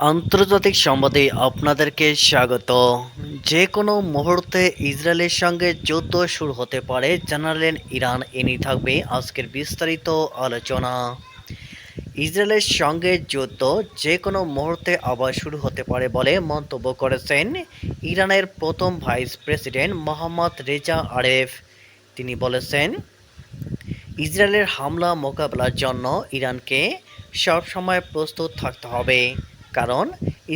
আন্তর্জাতিক সংবাদে আপনাদেরকে স্বাগত। যে কোনো মুহূর্তে ইসরায়েলের সঙ্গে যুদ্ধ শুরু হতে পারে, জানালেন ইরান। এনি থাকবে আজকের বিস্তারিত আলোচনা। ইসরায়েলের সঙ্গে যুদ্ধ যে কোনো মুহূর্তে আবার শুরু হতে পারে বলে মন্তব্য করেছেন ইরানের প্রথম vice president Mohammad Reza Aref. তিনি বলেছেন, ইসরায়েলের হামলা মোকাবেলার জন্য ইরানকে সবসময় প্রস্তুত থাকতে হবে। কারণ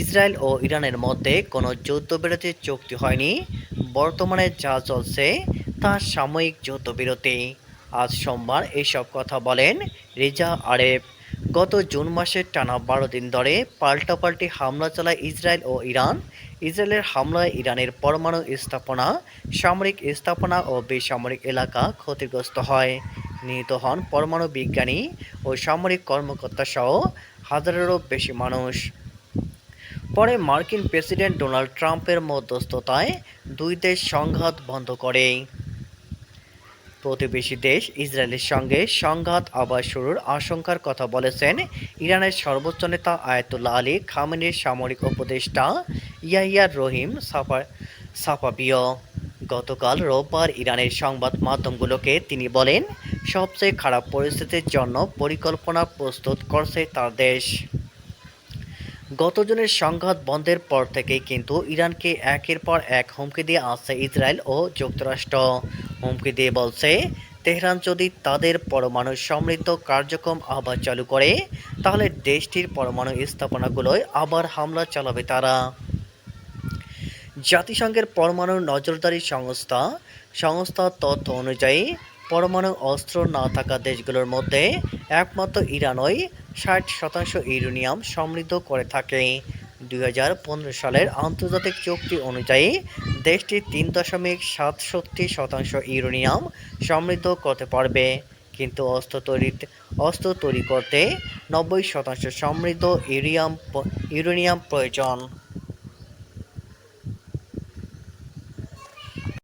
ইসরায়েল ও ইরানের মধ্যে কোনো যুদ্ধবিরতির চুক্তি হয়নি। বর্তমানে যা চলছে তা সাময়িক যুদ্ধবিরতি। আজ সোমবার এইসব কথা বলেন রেজা আরেফ। গত জুন মাসের টানা বারো দিন ধরে পাল্টাপাল্টি হামলা চালায় ইসরায়েল ও ইরান। ইসরায়েলের হামলায় ইরানের পরমাণু স্থাপনা, সামরিক স্থাপনা ও বেসামরিক এলাকা ক্ষতিগ্রস্ত হয়। নিহত হন পরমাণু বিজ্ঞানী ও সামরিক কর্মকর্তা সহ হাজারেরও বেশি মানুষ। পরে মার্কিন প্রেসিডেন্ট ডোনাল্ড ট্রাম্পের মধ্যস্থতায় দুই দেশ সংঘাত বন্ধ করে। প্রতিবেশী দেশ ইসরায়েলের সঙ্গে সংঘাত আবার শুরুর আশঙ্কার কথা বলেছেন ইরানের সর্বোচ্চ নেতা আয়াতুল্লাহ আলী, খামেনির সামরিক উপদেষ্টা ইয়াহিয়ার রহিম সাফা সাফাবিয় গতকাল রোববার ইরানের সংবাদ মাধ্যমগুলোকে তিনি বলেন, সবচেয়ে খারাপ পরিস্থিতির জন্য পরিকল্পনা প্রস্তুত করছে তার দেশ। গত জনের সংঘাত বন্ধের পর থেকে কিন্তু ইরানকে একের পর এক হুমকি দিয়ে আসছে ইসরায়েল ও যুক্তরাষ্ট্র। হুমকি দিয়ে বলছে, তেহরান যদি তাদের পরমাণু সমৃদ্ধ কার্যক্রম আবার চালু করে, তাহলে দেশটির পরমাণু স্থাপনাগুলোয় আবার হামলা চালাবে তারা। জাতিসংঘের পরমাণু নজরদারি সংস্থা সংস্থার তথ্য অনুযায়ী, পরমাণু অস্ত্র না থাকা দেশগুলোর মধ্যে একমাত্র ইরানই ষাট শতাংশ ইউরেনিয়াম সমৃদ্ধ করে থাকে। দুই হাজার পনেরো সালের আন্তর্জাতিক চুক্তি অনুযায়ী দেশটি তিন দশমিক সাতষট্টি শতাংশ ইউরেনিয়াম সমৃদ্ধ করতে পারবে। কিন্তু অস্ত্র তৈরি অস্ত্র তৈরি করতে নব্বই শতাংশ সমৃদ্ধ ইউরিয়াম, ইউরেনিয়াম প্রয়োজন।